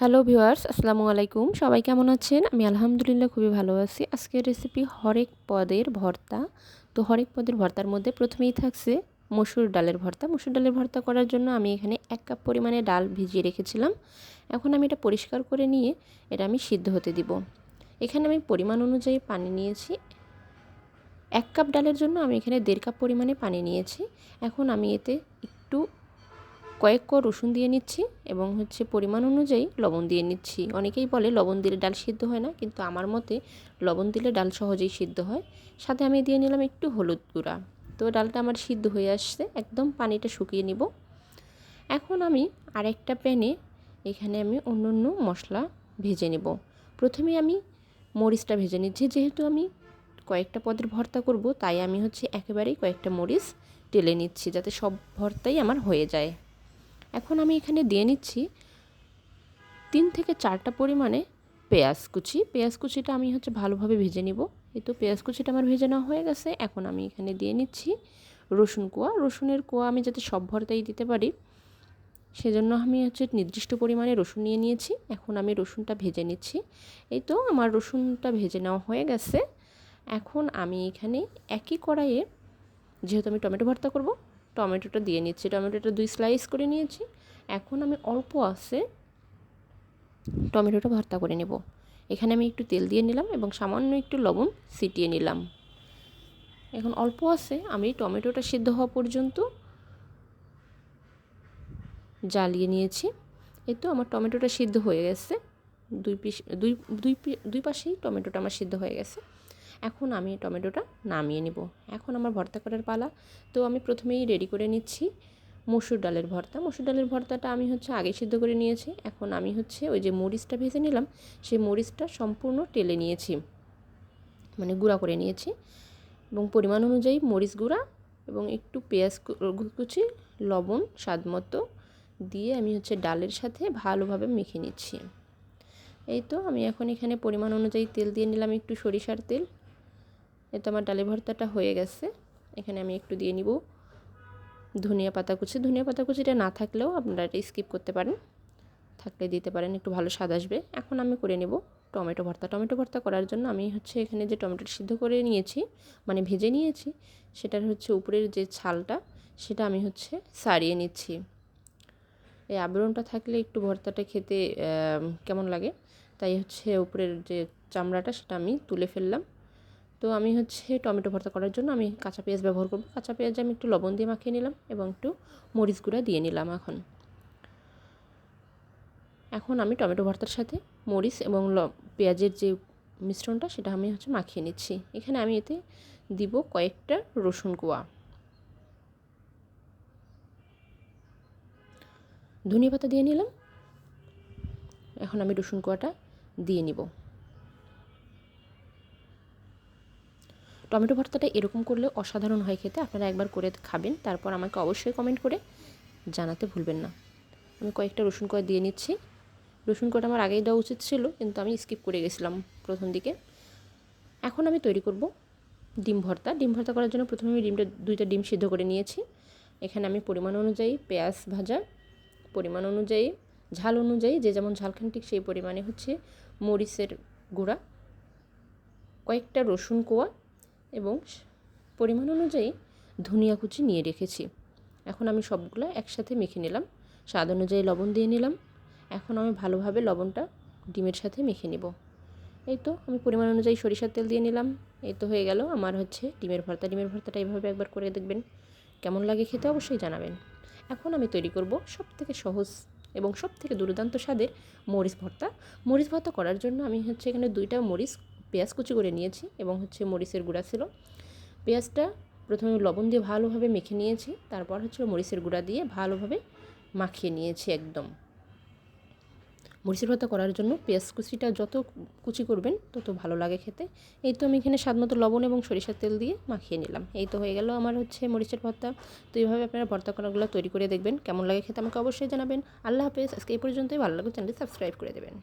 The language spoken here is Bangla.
হ্যালো ভিউয়ার্স, আসসালামু আলাইকুম। সবাই কেমন আছেন? আমি আলহামদুলিল্লাহ খুবই ভালো আছি। আজকের রেসিপি হরেক পদের ভর্তা। তো হরেক পদের ভর্তার মধ্যে প্রথমেই থাকছে মসুর ডালের ভর্তা। মসুর ডালের ভর্তা করার জন্য আমি এখানে এক কাপ পরিমাণে ডাল ভিজিয়ে রেখেছিলাম। এখন আমি এটা পরিষ্কার করে নিয়ে এটা আমি সিদ্ধ হতে দিব। এখানে আমি পরিমাণ অনুযায়ী পানি নিয়েছি। এক কাপ ডালের জন্য আমি এখানে দেড় কাপ পরিমাণে পানি নিয়েছি। এখন আমি এতে একটু কয়েক ক রসুন দিয়ে নিচ্ছি এবং হচ্ছে পরিমাণ অনুযায়ী লবণ দিয়ে নিচ্ছি। অনেকেই বলে লবণ দিলে ডাল সিদ্ধ হয় না, কিন্তু আমার মতে লবণ দিলে ডাল সহজেই সিদ্ধ হয়। সাথে আমি দিয়ে নিলাম একটু হলুদ গুঁড়া। তো ডালটা আমার সিদ্ধ হয়ে আসছে, একদম পানিটা শুকিয়ে নিব। এখন আমি আরেকটা প্যানে এখানে আমি অন্য অন্য মশলা ভেজে নেব। প্রথমে আমি মরিচটা ভেজে নিচ্ছি, যেহেতু আমি কয়েকটা পদের ভর্তা করব, তাই আমি হচ্ছে একেবারেই কয়েকটা মরিচ টেলে নিচ্ছি, যাতে সব ভর্তাই আমার হয়ে যায়। এখন আমি এখানে দিয়ে নিচ্ছি তিন থেকে চারটা পরিমাণে পেঁয়াজ কুচি। পেঁয়াজ কুচিটা আমি হচ্ছে ভালোভাবে ভেজে নিব। এই তো পেঁয়াজ কুচিটা আমার ভেজে নেওয়া হয়ে গেছে। এখন আমি এখানে দিয়ে নিচ্ছি রসুন কোয়া। রসুনের কোয়া আমি যাতে সব ভর্তাই দিতে পারি, সেজন্য আমি হচ্ছে নির্দিষ্ট পরিমাণে রসুন নিয়ে নিয়েছি। এখন আমি রসুনটা ভেজে নিচ্ছি। এই তো আমার রসুনটা ভেজে নেওয়া হয়ে গেছে। এখন আমি এখানে একই কড়াইয়ে, যেহেতু আমি টমেটো ভর্তা করব টমেটোটা দিয়ে নিচ্ছি। টমেটোটা দুই স্লাইস করে নিয়েছি। এখন আমি অল্প আছে টমেটোটা ভর্তা করে নেব। এখানে আমি একটু তেল দিয়ে নিলাম এবং সামান্য একটু লবণ ছিটিয়ে নিলাম। এখন অল্প আছে, আমি টমেটোটা সিদ্ধ হওয়া পর্যন্ত জ্বালিয়ে নিয়েছি। এই তো আমার টমেটোটা সিদ্ধ হয়ে গেছে। দুই পিস, দুই দুই দুই পাশেই টমেটোটা আমার সিদ্ধ হয়ে গেছে। এখন আমি টমেটোটা নামিয়ে নিব। এখন আমার ভর্তা করার পালা। তো আমি প্রথমেই রেডি করে নিচ্ছি মসুর ডালের ভর্তা। মসুর ডালের ভর্তাটা আমি হচ্ছে আগে সিদ্ধ করে নিয়েছি। এখন আমি হচ্ছে ওই যে মরিচটা ভেজে নিলাম, সেই মরিচটা সম্পূর্ণ টেলে নিয়েছি। মানে গুঁড়া করে নিয়েছি। এবং পরিমাণ অনুযায়ী মরিচ গুঁড়া এবং একটু পেঁয়াজ কুচি, লবণ, স্বাদ মতো দিয়ে আমি হচ্ছে ডালের সাথে ভালোভাবে মেখে নিচ্ছি। এই তো আমি এখন এখানে পরিমাণ অনুযায়ী তেল দিয়ে নিলাম একটু সরিষার তেল। এতো আমার ডালে ভর্তাটা হয়ে গেছে। এখানে আমি একটু দিয়ে নিব ধনিয়া পাতা কুচি। ধনিয়া পাতা কুচিটা না থাকলেও আপনারা এটা স্কিপ করতে পারেন। থাকলে দিতে পারেন, একটু ভালো স্বাদ আসবে। এখন আমি করে নেব টমেটো ভর্তা। টমেটো ভর্তা করার জন্য আমি হচ্ছে এখানে যে টমেটোটা সিদ্ধ করে নিয়েছি মানে ভেজে নিয়েছি, সেটার হচ্ছে উপরের যে ছালটা, সেটা আমি হচ্ছে সারিয়ে নিচ্ছি। এই আবরণটা থাকলে একটু ভর্তাটা খেতে কেমন লাগে? তাই হচ্ছে উপরের যে চামড়াটা, সেটা আমি তুলে ফেললাম। তো আমি হচ্ছে টমেটো ভর্তা করার জন্য আমি কাঁচা পেঁয়াজ ব্যবহার করব। কাঁচা পেঁয়াজ আমি একটু লবণ দিয়ে মাখিয়ে নিলাম এবং একটু মরিচ গুঁড়া দিয়ে নিলাম এখন। এখন আমি টমেটো ভর্তার সাথে মরিচ এবং পেঁয়াজের যে মিশ্রণটা সেটা আমি হচ্ছে মাখিয়ে নিচ্ছি। এখানে আমি এতে দিব কয়েকটা রসুন কোয়া। ধনিয়া পাতা দিয়ে নিলাম। এখন আমি রসুন কোয়াটা দিয়ে নিব। টমেটো ভর্তাটা এরকম করলে অসাধারণ হয় খেতে। আপনারা একবার করে খাবেন। তারপর আমাকে অবশ্যই কমেন্ট করে জানাতে ভুলবেন না। আমি কয়েকটা রসুন কয়া দিয়ে নিচ্ছি। রসুন কটা আমার আগেই দেওয়া উচিত ছিল, কিন্তু আমি স্কিপ করে গেছিলাম প্রথম দিকে। এখন আমি তৈরি করব ডিম ভর্তা। ডিম ভর্তা করার জন্য প্রথমে আমি ডিমটা, দুইটা ডিম সিদ্ধ করে নিয়েছি। এখানে আমি পরিমাণ অনুযায়ী পেঁয়াজ ভাজা, পরিমাণ অনুযায়ী ঝাল অনুযায়ী, যে যেমন ঝাল খান ঠিক সেই পরিমাণে হচ্ছে মরিচের গুঁড়া, কয়েকটা রসুন কোয়া এবং পরিমাণ অনুযায়ী ধনিয়া কুচি নিয়ে রেখেছি। এখন আমি সবগুলো একসাথে মেখে নিলাম। স্বাদ অনুযায়ী লবণ দিয়ে নিলাম। এখন আমি ভালোভাবে লবণটা ডিমের সাথে মেখে নেব। এই তো, আমি পরিমাণ অনুযায়ী সরিষার তেল দিয়ে নিলাম। এই তো হয়ে গেল আমার হচ্ছে ডিমের ভর্তা। ডিমের ভর্তাটা এইভাবে একবার করে দেখবেন। কেমন লাগে খেতে অবশ্যই জানাবেন। এখন আমি তৈরি করব সব থেকে সহজ এবং সব থেকে দুর্দান্ত স্বাদের মরিচ ভর্তা। মরিচ ভর্তা করার জন্য আমি হচ্ছে এখানে দুইটা মরিচ পেঁয়াজ কুচি করে নিয়েছি এবং হচ্ছে মরিচের গুঁড়া ছিল। পেঁয়াজটা প্রথমে লবণ দিয়ে ভালোভাবে মেখে নিয়েছি, তারপর হচ্ছে মরিচের গুঁড়া দিয়ে ভালোভাবে মাখিয়ে নিয়েছি একদম। মরিচের ভর্তা করার জন্য পেঁয়াজ কুচিটা যত কুচি করবেন তত ভালো লাগে খেতে। এই তো আমি এখানে স্বাদ মতো লবণ এবং সরিষার তেল দিয়ে মাখিয়ে নিলাম। এই তো হয়ে গেল আমার হচ্ছে মরিচের ভর্তা তো এইভাবে আপনারা ভর্তা করাগুলো তৈরি করে দেখবেন, কেমন লাগে খেতে আমাকে অবশ্যই জানাবেন। আল্লাহ হাফেজ, আজকে এই পর্যন্তই। ভালো লাগবে চ্যানেলটি সাবস্ক্রাইব করে দেবেন।